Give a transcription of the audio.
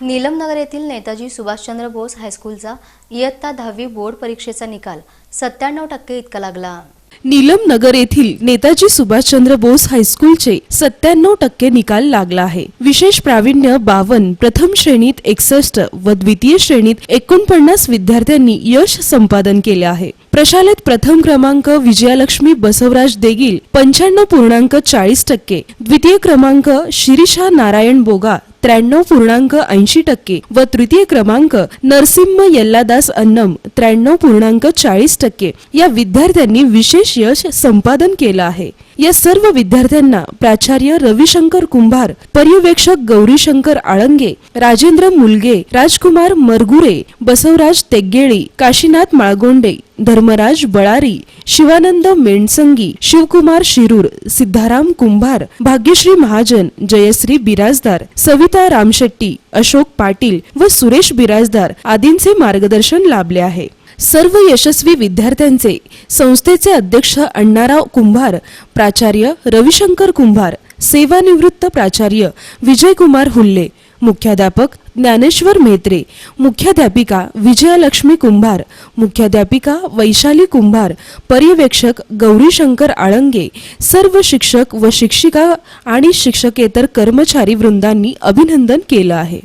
नीलमनगर येथील नेताजी सुभाषचंद्र बोस हायस्कूलचा इयत्ता दहावी बोर्ड परीक्षेचा निकाल. सत्त्याण्णव टक्के इतका लागला. नीलम नगर येथील नेताजी सुभाषचंद्र बोस हायस्कूलचे सत्त्याण्णव टक्के निकाल लागला आहे. विशेष प्रावीण्य बावन प्रथम श्रेणीत एकसष्ट व द्वितीय श्रेणीत एकोणपन्नास विद्यार्थ्यांनी यश संपादन केले आहे. प्रशालेत प्रथम क्रमांक विजयालक्ष्मी बसवराज देगील पंच्याण्णव पूर्णांक चाळीस टक्के. द्वितीय क्रमांक शिरीषा नारायण बोगा त्र्याण्णव पूर्णांक ऐंशी टक्के व तृतीय क्रमांक नरसिंह यल्लादास अन्नम त्र्याण्णव पूर्णांक चाळीस टक्के. या विद्यार्थ्यांनी विशेष यश संपादन केलं आहे. या सर्व विद्यार्थ्यांना प्राचार्य रविशंकर कुंभार पर्यवेक्षक गौरीशंकर आळंगे राजेंद्र मुलगे राजकुमार मरगुरे बसवराज तेग्गेळी काशीनाथ माळगोंडे धर्मराज बळारी शिवानंद मेणसंगी शिवकुमार शिरूर सिद्धाराम कुंभार भाग्यश्री महाजन जयश्री बिराजदार सविता रामशेट्टी अशोक पाटील व सुरेश बिराजदार आदींचे मार्गदर्शन लाभले आहे. सर्व यशस्वी विद्यार्थ्यांचे संस्थेचे अध्यक्ष अण्णाराव कुंभार प्राचार्य रविशंकर कुंभार सेवानिवृत्त प्राचार्य विजयकुमार हुल्ले मुख्याध्यापक ज्ञानेश्वर मेहत्रे मुख्याध्यापिका विजयलक्ष्मी कुंभार मुख्याध्यापिका वैशाली कुंभार पर्यवेक्षक गौरीशंकर आळंगे सर्व शिक्षक व शिक्षिका आणि शिक्षकेतर कर्मचारी वृंदांनी अभिनंदन केलं आहे.